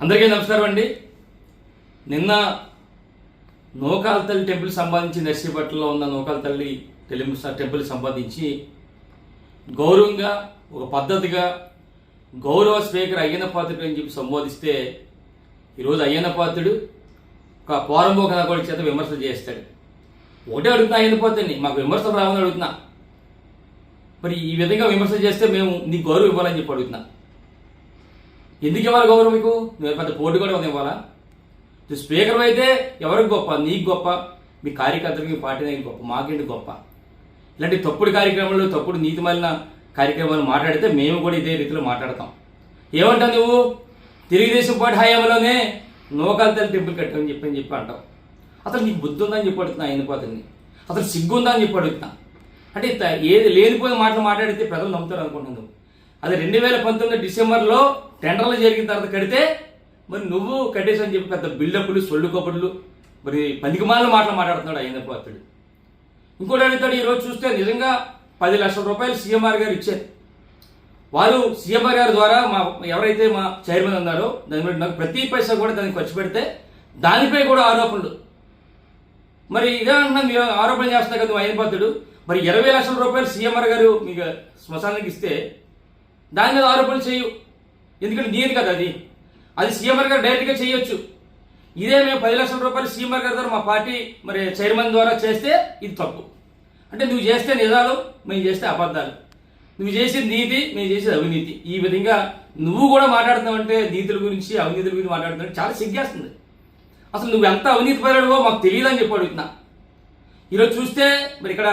అందరికీ నమస్కారం అండి. నిన్న నోకాల తల్లి టెంపుల్ సంబంధించి నర్సీపట్నంలో ఉన్న నోకాల తల్లి టెంపుల్ సంబంధించి గౌరవంగా ఒక పద్ధతిగా గౌరవ స్పీకర్ అయ్యన పాత్రుడు అని చెప్పి సంబోధిస్తే ఈరోజు అయ్యన పాత్రుడు ఒక పోరంబోక నగోడి చేత విమర్శలు చేస్తాడు. ఒకటే అడుగుతున్నా అయ్యన పాత్రుడిని మాకు విమర్శలు రావని అడుగుతున్నా. మరి ఈ విధంగా విమర్శలు చేస్తే మేము నీకు గౌరవం ఇవ్వాలని చెప్పి అడుగుతున్నా. ఎందుకు ఇవ్వాలి గౌరవం మీకు? నువ్వు పెద్ద పోటీ కూడా ఉంది ఇవ్వాలా? నువ్వు స్పీకర్ అయితే ఎవరికి గొప్ప? నీకు గొప్ప. మీ కార్యకర్తలకి పార్టీ గొప్ప. మాకేంటి గొప్ప? ఇలాంటి తప్పుడు కార్యక్రమాలు తప్పుడు నీతి మలిన కార్యక్రమాలు మాట్లాడితే మేము కూడా ఇదే రీతిలో మాట్లాడతాం. ఏమంటావు నువ్వు? తెలుగుదేశం పార్టీ హయాంలోనే నోకాలతల్లి టెంపుల్ కట్టామని చెప్పి అని చెప్పి అంటావు. అసలు నీకు బుద్ధి ఉందని చెప్పి అడుగుతున్నా ఆయన పోతుంది అసలు సిగ్గు ఉందా అని చెప్పి అడుగుతున్నా. అంటే ఏది లేనిపోయిన మాటలు మాట్లాడితే ప్రజలు నమ్ముతారు అనుకుంటున్నాను అది రెండు వేల పంతొమ్మిది డిసెంబర్లో టెండర్లు జరిగిన తర్వాత కడితే మరి నువ్వు కట్టేసని చెప్పి పెద్ద బిల్డప్లు సొల్లు కబుర్లు మరి పనికిమాల మాటలు మాట్లాడుతున్నాడు ఆయన ఇంకోటి అడుగుతాడు ఈరోజు చూస్తే నిజంగా పది లక్షల రూపాయలు సీఎంఆర్ గారు ఇచ్చారు. వారు సీఎంఆర్ గారి ద్వారా మా ఎవరైతే మా చైర్మన్ ఉన్నారో దాని మీద నాకు ప్రతి పైసా కూడా దానికి ఖర్చు పెడితే దానిపై కూడా ఆరోపణలు. మరి ఇదే అంటున్నా మీరు ఆరోపణ చేస్తున్నా కదా ఆయన మరి ఇరవై లక్షల రూపాయలు సీఎంఆర్ గారు మీకు శ్మశానానికి ఇస్తే దాని మీద ఆరోపణలు చేయు. ఎందుకంటే నీది కదా అది. అది సీఎంఆర్ గారు డైరెక్ట్గా చేయొచ్చు. ఇదే మేము పది లక్షల రూపాయలు సీఎంఆర్ గారి ద్వారా మా పార్టీ మరి చైర్మన్ ద్వారా చేస్తే ఇది తప్పు. అంటే నువ్వు చేస్తే నిజాలు మేము చేస్తే అబద్ధాలు. నువ్వు చేసేది నీతి మేము చేసేది అవినీతి. ఈ విధంగా నువ్వు కూడా మాట్లాడుతున్నావంటే నీతుల గురించి అవినీతుల గురించి మాట్లాడుతున్నావు చాలా సిగ్గేస్తుంది. అసలు నువ్వు ఎంత అవినీతి పరుడవో మాకు తెలియదని చెప్పి అడుగుతున్నా. ఈరోజు చూస్తే మరి ఇక్కడ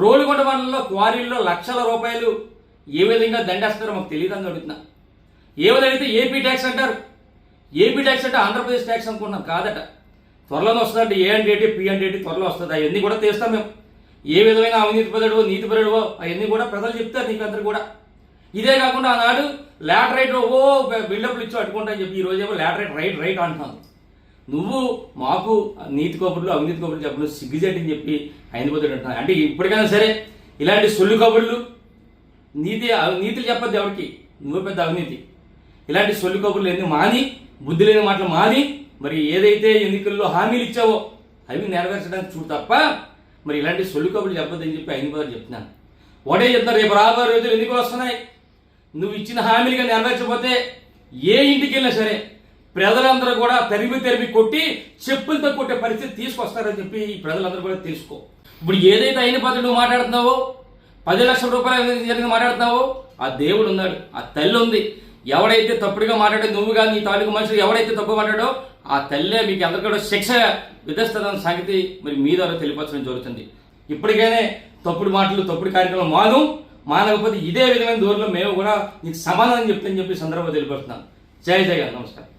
రోలుగొండ మండలంలో క్వారీల్లో లక్షల రూపాయలు ఏ విధంగా దండేస్తారో మాకు తెలియదని అడుగుతున్నా. ఏ విధంగా అయితే ఏపీ ట్యాక్స్ అంటారు? ఏపీ ట్యాక్స్ అంటే ఆంధ్రప్రదేశ్ ట్యాక్స్ అనుకుంటున్నాం కాదట. త్వరలోనే వస్తుందంటే ఏ అండ్ ఏంటి పి అండ్ ఏంటి త్వరలో వస్తుంది. అవన్నీ కూడా తీస్తాం మేము. ఏ విధమైన అవినీతి పరుడో నీతి పరుడో అవన్నీ కూడా ప్రజలు చెప్తారు నీకు అందరు కూడా. ఇదే కాకుండా ఆనాడు లాటరైట్ ఓ బిల్డప్లు ఇచ్చి అట్టుకుంటా అని చెప్పి ఈ రోజేమో ఏమో లాటరైట్ రైట్ రైట్ అంటున్నాను. నువ్వు మాకు నీతి కబుర్లు అవినీతి కబుర్లు చెప్పలు సిగ్గుజెట్టని చెప్పి అయినపోతాడు అంటున్నాను అంటే ఇప్పటికైనా సరే ఇలాంటి సొల్లు కబుర్లు నీతి నీతులు చెప్పద్దు ఎవరికి? నువ్వు పెద్ద అవినీతి. ఇలాంటి సొల్లు కబుర్లు ఎన్ని మాని బుద్ధి లేని మాటలు మాని మరి ఏదైతే ఎన్నికల్లో హామీలు ఇచ్చావో అవి నెరవేర్చడానికి చూడు తప్ప మరి ఇలాంటి సొల్లు కబుర్లు చెప్పదని చెప్పి అయిన వారు చెప్తున్నాను. ఒకటే చెప్తారు రేపు రాబోయే రోజులు ఎందుకు వస్తున్నాయి? నువ్వు ఇచ్చిన హామీలుగా నెరవేర్చకపోతే ఏ ఇంటికి వెళ్ళినా సరే ప్రజలందరూ కూడా తరిమి తరిమి కొట్టి చెప్పులతో కొట్టే పరిస్థితి తీసుకొస్తారని చెప్పి ఈ ప్రజలందరూ కూడా తెలుసుకో. ఇప్పుడు ఏదైతే అయిన పద్ధతి నువ్వు మాట్లాడుతున్నావో పది లక్షల రూపాయలు జరిగింది మాట్లాడుతున్నావో ఆ దేవుడు ఉన్నాడు ఆ తల్లి ఉంది. ఎవడైతే తప్పుడుగా మాట్లాడే నువ్వు కానీ నీ తాలూకు మనుషులు ఎవడైతే తప్పు మాట్లాడో ఆ తల్లే మీకు అందరికీ కూడా శిక్ష విధిస్తుందన్న సంగతి మరి మీ ద్వారా తెలియపరచడం జరుగుతుంది. ఇప్పటికైనా తప్పుడు మాటలు తప్పుడు కార్యక్రమం మాను మానకపోతే ఇదే విధమైన దూరంలో మేము కూడా నీకు సమాధానం చెప్తామని చెప్పి సందర్భంగా తెలియపరుస్తున్నాను. జై జగన్. నమస్కారం.